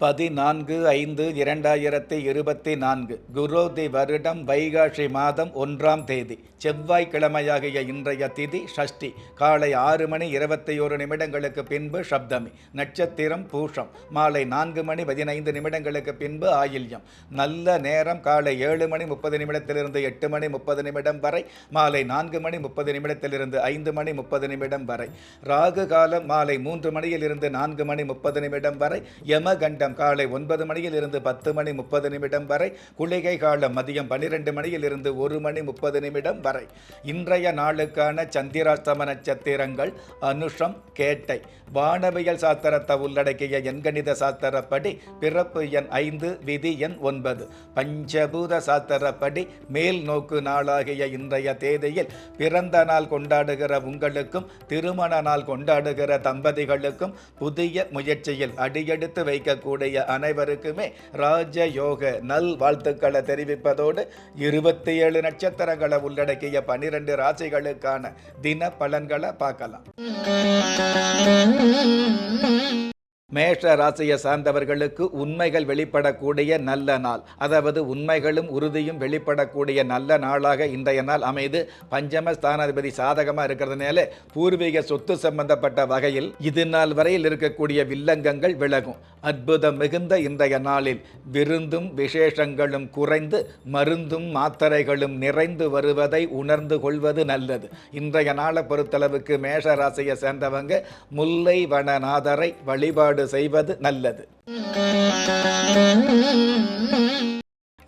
பதினான்கு ஐந்து இரண்டாயிரத்தி இருபத்தி நான்கு குரோதி வருடம் வைகாஷி மாதம் ஒன்றாம் தேதி செவ்வாய்க்கிழமையாகிய இன்றைய திதி ஷஷ்டி காலை ஆறு மணி இருபத்தி ஒரு நிமிடங்களுக்கு பின்பு சப்தமி நட்சத்திரம் பூஷம் மாலை நான்கு மணி பதினைந்து நிமிடங்களுக்கு பின்பு ஆயில்யம் நல்ல நேரம் காலை ஏழு மணி முப்பது நிமிடத்திலிருந்து எட்டு மணி முப்பது நிமிடம் வரை மாலை நான்கு மணி முப்பது நிமிடத்திலிருந்து ஐந்து மணி முப்பது நிமிடம் வரை ராகு காலம் மாலை மூன்று மணியிலிருந்து நான்கு மணி முப்பது நிமிடம் வரை நிமிடம் காலை ஒன்பது மணியில் இருந்து பத்து மணி முப்பது நிமிடம் வரை குளிகை காலம் மதியம் பன்னிரெண்டு மணியில் இருந்து ஒரு மணி முப்பது நிமிடம் வரை. இன்றைய நாளுக்கான சந்திராஸ்தம நட்சத்திரங்கள் அனுஷம் கேட்டை. வானவியல் சாஸ்திரத்தை உள்ளடக்கிய எண்கணித சாஸ்திரப்படி பிறப்பு எண் ஐந்து விதி எண் ஒன்பது. பஞ்சபூத சாஸ்திரப்படி மேல் நோக்கு நாளாகிய இன்றைய தேதியில் பிறந்த நாள் கொண்டாடுகிற உங்களுக்கும் திருமண நாள் கொண்டாடுகிற தம்பதிகளுக்கும் புதிய முயற்சியில் அடியெடுத்து வைக்கக்கூடிய அனைவருக்குமே ராஜயோக நல் வாழ்த்துக்களை தெரிவிப்பதோடு இருபத்தி ஏழு நட்சத்திரங்களை உள்ளடக்கிய பனிரெண்டு ராசிகளுக்கான தின பலன்களை பார்க்கலாம். மேஷ ராசியை சார்ந்தவர்களுக்கு உண்மைகள் வெளிப்படக்கூடிய நல்ல நாள். அதாவது உண்மைகளும் உறுதியும் வெளிப்படக்கூடிய நல்ல நாளாக இன்றைய நாள் அமைது. பஞ்சம ஸ்தானாதிபதி சாதகமாக இருக்கிறதுனால பூர்வீக சொத்து சம்பந்தப்பட்ட வகையில் இது நாள் வரையில் இருக்கக்கூடிய வில்லங்கங்கள் விலகும். அற்புதம் மிகுந்த இன்றைய நாளில் விருந்தும் விசேஷங்களும் குறைந்து மருந்தும் மாத்திரைகளும் நிறைந்து வருவதை உணர்ந்து கொள்வது நல்லது. இன்றைய நாளை பொறுத்தளவுக்கு மேஷ ராசியை சேர்ந்தவங்க முல்லை வனநாதரை வழிபாடு செய்வது நல்லது.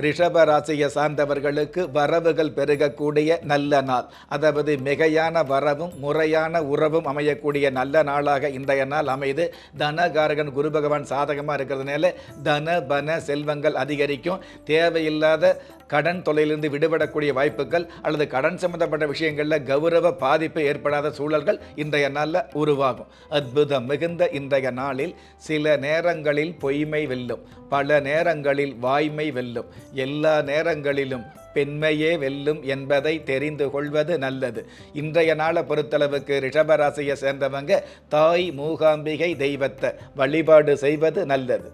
ரிஷப ராசியை சார்ந்தவர்களுக்கு வரவுகள் பெருகக்கூடிய நல்ல நாள். அதாவது மிகையான வரவும் முறையான உறவும் அமையக்கூடிய நல்ல நாளாக இன்றைய நாள் அமைது. தனகாரகன் குரு பகவான் சாதகமாக இருக்கிறதுனால தன பன செல்வங்கள் அதிகரிக்கும். தேவையில்லாத கடன் தொலையிலிருந்து விடுபடக்கூடிய வாய்ப்புகள் அல்லது கடன் சம்பந்தப்பட்ட விஷயங்களில் கௌரவ பாதிப்பு ஏற்படாத சூழல்கள் இன்றைய நாளில் உருவாகும். அற்புதம் மிகுந்த இன்றைய நாளில் சில நேரங்களில் பொய்மை வெல்லும். பல நேரங்களில் வாய்மை வெல்லும். எல்லா நேரங்களிலும் பெண்மையே வெல்லும் என்பதை தெரிந்து கொள்வது நல்லது. இன்றைய நாளை பொறுத்தளவுக்கு ரிஷபராசியை சேர்ந்தவங்க தாய் மூகாம்பிகை தெய்வத்தை வழிபாடு செய்வது நல்லது.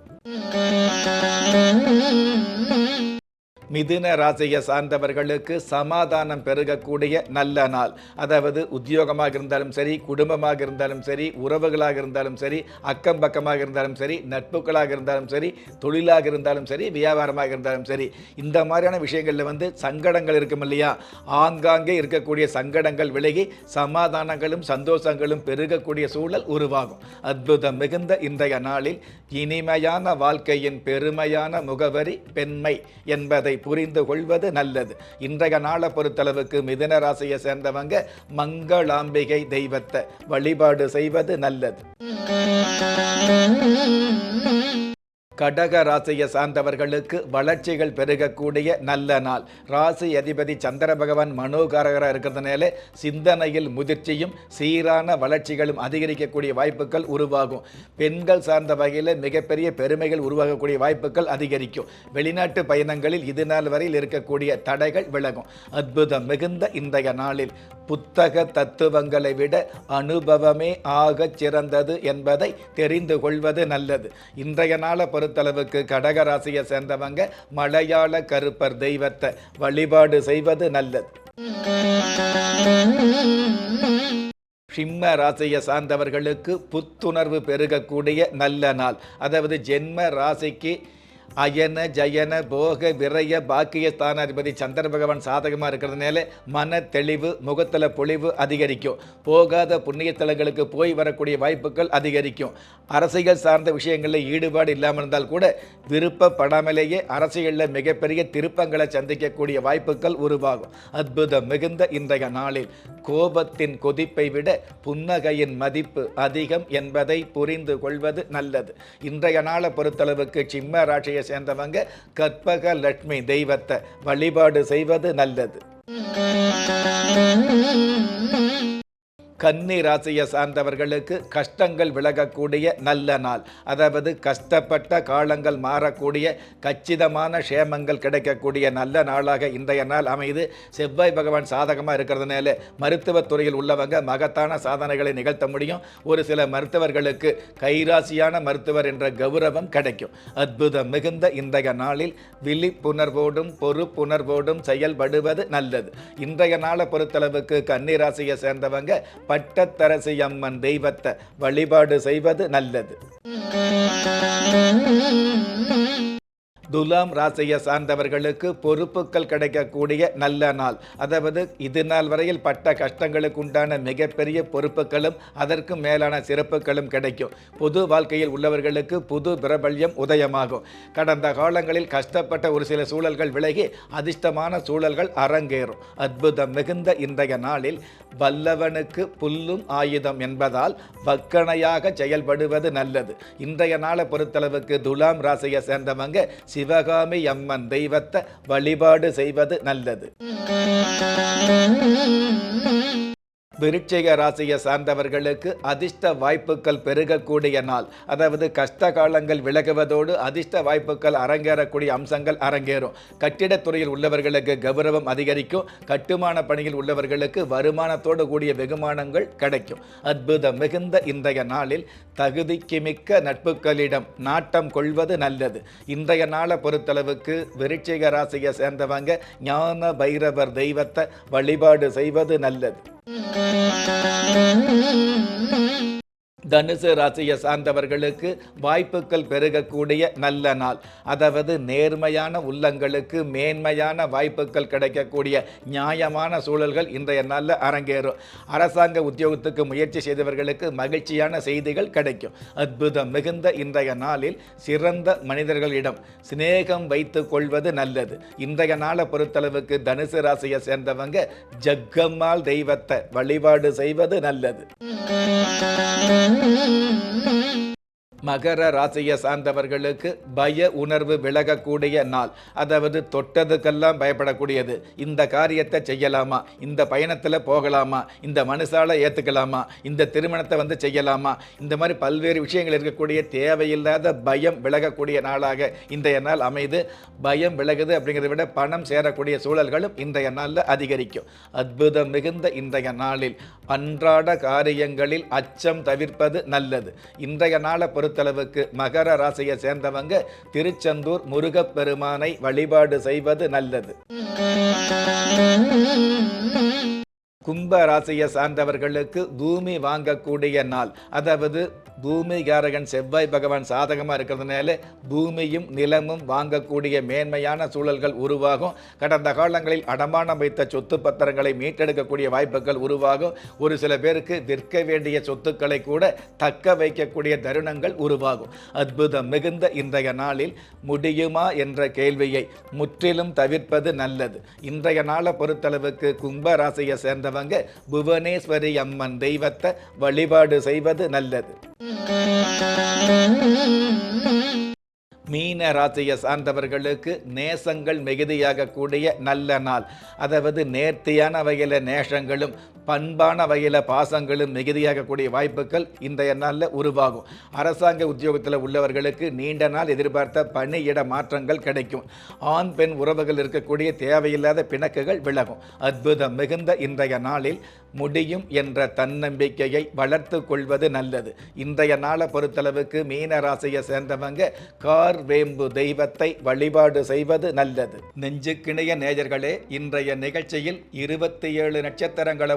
மிதுன ராசியை சார்ந்தவர்களுக்கு சமாதானம் பெருகக்கூடிய நல்ல நாள். அதாவது உத்தியோகமாக இருந்தாலும் சரி குடும்பமாக இருந்தாலும் சரி உறவுகளாக இருந்தாலும் சரி அக்கம் பக்கமாக இருந்தாலும் சரி நட்புகளாக இருந்தாலும் சரி தொழிலாக இருந்தாலும் சரி வியாபாரமாக இருந்தாலும் சரி. இந்த மாதிரியான விஷயங்களில் வந்து சங்கடங்கள் இருக்கும் இல்லையா? ஆங்காங்கே இருக்கக்கூடிய சங்கடங்கள் விலகி சமாதானங்களும் சந்தோஷங்களும் பெருகக்கூடிய சூழல் உருவாகும். அற்புதம் மிகுந்த இன்றைய நாளில் இனிமையான வாழ்க்கையின் பெருமையான முகவரி பெண்மை என்பதை புரிந்து கொள்வது நல்லது. இன்றைய நாளை பொறுத்தளவுக்கு மிதுன ராசியை சேர்ந்தவங்க மங்களாம்பிகை தெய்வத்தை வழிபாடு செய்வது நல்லது. கடக ராசியை சார்ந்தவர்களுக்கு வளர்ச்சிகள் பெருகக்கூடிய நல்ல நாள். ராசி அதிபதி சந்திர பகவான் மனோகாரகராக இருக்கிறதுனால சிந்தனையில் முதிர்ச்சியும் சீரான வளர்ச்சிகளும் அதிகரிக்கக்கூடிய வாய்ப்புகள் உருவாகும். பெண்கள் சார்ந்த வகையில் மிகப்பெரிய பெருமைகள் உருவாகக்கூடிய வாய்ப்புகள் அதிகரிக்கும். வெளிநாட்டு பயணங்களில் இது நாள் வரையில் இருக்கக்கூடிய தடைகள் விலகும். அற்புதம் மிகுந்த இன்றைய நாளில் புத்தக தத்துவங்களை விட அனுபவமே ஆகச் சிறந்தது என்பதை தெரிந்து கொள்வது நல்லது. இன்றைய நாளை பொறுத்தளவுக்கு கடக ராசியை சேர்ந்தவங்க மலையாள கருப்பர் தெய்வத்தை வழிபாடு செய்வது நல்லது. சிம்ம ராசியை சார்ந்தவர்களுக்கு புத்துணர்வு பெருகக்கூடிய நல்ல நாள். அதாவது ஜென்ம ராசிக்கு அயன ஜயன போக விரய பாக்கிய ஸ்தானாதிபதி சந்திர பகவான் சாதகமாக இருக்கிறதுனால மன தெளிவு முகத்தில் பொழிவு அதிகரிக்கும். போகாத புண்ணிய தலங்களுக்கு போய் வரக்கூடிய வாய்ப்புகள் அதிகரிக்கும். அரசியல் சார்ந்த விஷயங்களில் ஈடுபாடு இல்லாமல் இருந்தால் கூட விருப்பப்படாமலேயே அரசியலில் மிகப்பெரிய திருப்பங்களை சந்திக்கக்கூடிய வாய்ப்புகள் உருவாகும். அற்புதம் மிகுந்த இன்றைய நாளில் கோபத்தின் கொதிப்பை விட புன்னகையின் மதிப்பு அதிகம் என்பதை புரிந்து கொள்வது நல்லது. இன்றைய நாளை பொறுத்தளவுக்கு சிம்ம ராசியை சேர்ந்தவங்க கற்பக லட்சுமி தெய்வத்தை வழிபாடு செய்வது நல்லது. கன்னி ராசியை சார்ந்தவர்களுக்கு கஷ்டங்கள் விலகக்கூடிய நல்ல நாள். அதாவது கஷ்டப்பட்ட காலங்கள் மாறக்கூடிய கச்சிதமான க்ஷேமங்கள் கிடைக்கக்கூடிய நல்ல நாளாக இன்றைய நாள் அமைது செவ்வாய் பகவான் சாதகமாக இருக்கிறதுனால மருத்துவத்துறையில் உள்ளவங்க மகத்தான சாதனைகளை நிகழ்த்த முடியும். ஒரு சில மருத்துவர்களுக்கு கைராசியான மருத்துவர் என்ற கௌரவம் கிடைக்கும். அற்புதம் மிகுந்த இன்றைய நாளில் விழிப்புணர்வோடும் பொறுப்புணர்வோடும் செயல்படுவது நல்லது. இன்றைய நாளை பொறுத்தளவுக்கு கன்னிராசியை சேர்ந்தவங்க பட்டத்தரசி அம்மன் தெய்வத்தை வழிபாடு செய்வது நல்லது. துலாம் ராசியை சார்ந்தவர்களுக்கு பொறுப்புகள் கிடைக்கக்கூடிய நல்ல நாள். அதாவது இது நாள் வரையில் பட்ட கஷ்டங்களுக்கு உண்டான மிகப்பெரிய பொறுப்புகளும் அதற்கும் மேலான சிறப்புகளும் கிடைக்கும். பொது வாழ்க்கையில் உள்ளவர்களுக்கு புது பிரபல்யம் உதயமாகும். கடந்த காலங்களில் கஷ்டப்பட்ட ஒரு சில சூழல்கள் விலகி அதிர்ஷ்டமான சூழல்கள் அரங்கேறும். அற்புதம் மிகுந்த இன்றைய நாளில் வல்லவனுக்கு புல்லும் ஆயுதம் என்பதால் வக்கணையாக செயல்படுவது நல்லது. இன்றைய நாளை பொறுத்தளவுக்கு துலாம் ராசியை சேர்ந்தவங்க சிவகாமி அம்மன் தெய்வத்தை வழிபாடு செய்வது நல்லது. விருட்சிக ராசியை சார்ந்தவர்களுக்கு அதிர்ஷ்ட வாய்ப்புகள் பெருகக்கூடிய நாள். அதாவது கஷ்ட காலங்கள் விலகுவதோடு அதிர்ஷ்ட வாய்ப்புகள் அரங்கேறக்கூடிய அம்சங்கள் அரங்கேறும். கட்டிடத்துறையில் உள்ளவர்களுக்கு கௌரவம் அதிகரிக்கும். கட்டுமான பணியில் உள்ளவர்களுக்கு வருமானத்தோடு கூடிய வெகுமானங்கள் கிடைக்கும். அற்புதம் மிகுந்த இன்றைய நாளில் தகுதிக்கு மிக்க நட்புகளிடம் நாட்டம் கொள்வது நல்லது. இன்றைய நாளை பொறுத்தளவுக்கு விருட்சிக ராசியை சேர்ந்தவங்க ஞான பைரவர் தெய்வத்தை வழிபாடு செய்வது நல்லது. Mm-hmm. தனுசு ராசியை சார்ந்தவர்களுக்கு வாய்ப்புகள் பெருகக்கூடிய நல்ல நாள். அதாவது நேர்மையான உள்ளங்களுக்கு மேன்மையான வாய்ப்புகள் கிடைக்கக்கூடிய நியாயமான சூழல்கள் இன்றைய நாளில் அரங்கேறும். அரசாங்க உத்தியோகத்துக்கு முயற்சி செய்தவர்களுக்கு மகிழ்ச்சியான செய்திகள் கிடைக்கும். அற்புதம் மிகுந்த இன்றைய நாளில் சிறந்த மனிதர்களிடம் சிநேகம் வைத்து கொள்வது நல்லது. இன்றைய நாளை பொறுத்தளவுக்கு தனுசு ராசியை சேர்ந்தவங்க ஜக்கம்மாள் தெய்வத்தை வழிபாடு செய்வது நல்லது. மகர ராசியை சார்ந்தவர்களுக்கு பய உணர்வு விலகக்கூடிய நாள். அதாவது தொட்டதுக்கெல்லாம் பயப்படக்கூடியது. இந்த காரியத்தை செய்யலாமா? இந்த பயணத்தில் போகலாமா? இந்த மனுஷால ஏற்றுக்கலாமா இந்த திருமணத்தை வந்து செய்யலாமா? இந்த மாதிரி பல்வேறு விஷயங்கள் இருக்கக்கூடிய தேவையில்லாத பயம் விலகக்கூடிய நாளாக இன்றைய நாள் அமைது. பயம் விலகுது அப்படிங்கிறத விட பணம் சேரக்கூடிய சூழல்களும் இன்றைய நாளில் அதிகரிக்கும். அற்புதம் மிகுந்த இன்றைய நாளில் அன்றாட காரியங்களில் அச்சம் தவிர்ப்பது நல்லது. இன்றைய நாளை பொறுத்தளவுக்கு மகர ராசியை சேர்ந்தவங்க திருச்செந்தூர் முருகப்பெருமானை வழிபாடு செய்வது நல்லது. கும்ப ராசியை சார்ந்தவர்களுக்கு பூமி வாங்கக்கூடிய நாள். அதாவது பூமிகாரகன் செவ்வாய் பகவான் சாதகமாக இருக்கிறதுனால பூமியும் நிலமும் வாங்கக்கூடிய மேன்மையான சூழல்கள் உருவாகும். கடந்த காலங்களில் அடமானம் வைத்த சொத்து பத்திரங்களை மீட்டெடுக்கக்கூடிய வாய்ப்புகள் உருவாகும். ஒரு சில பேருக்கு விற்க வேண்டிய சொத்துக்களை கூட தக்க வைக்கக்கூடிய தருணங்கள் உருவாகும். அற்புதம் மிகுந்த இன்றைய நாளில் முடியுமா என்ற கேள்வியை முற்றிலும் தவிர்ப்பது நல்லது. இன்றைய நாளை பொறுத்தளவுக்கு கும்ப ராசியை இருக்கிறவங்க புவனேஸ்வரி அம்மன் தெய்வத்தை வழிபாடு செய்வது நல்லது. மீன ராசியை சார்ந்தவர்களுக்கு நேசங்கள் மிகுதியாக கூடிய நல்ல நாள். அதாவது நேர்த்தியான வகையில் நேசங்களும் பண்பான வகையில் பாசங்களும் மிகுதியாகக்கூடிய வாய்ப்புகள் இன்றைய நாளில் உருவாகும். அரசாங்க உத்தியோகத்தில் உள்ளவர்களுக்கு நீண்ட நாள் எதிர்பார்த்த பணியிட மாற்றங்கள் கிடைக்கும். ஆண் பெண் உறவுகள் இருக்கக்கூடிய தேவையில்லாத பிணக்குகள் விலகும். அற்புதம் மிகுந்த இன்றைய நாளில் முடியும் என்ற தன்னம்பிக்கையை வளர்த்து கொள்வது நல்லது. இன்றைய நாளை பொறுத்தளவுக்கு மீன ராசியை சேர்ந்தவங்க கார் வேம்பு தெய்வத்தை வழிபாடு செய்வது நல்லது. நெஞ்சுக்கிணைய நேயர்களே இன்றைய நிகழ்ச்சியில் இருபத்தி ஏழு நட்சத்திரங்களை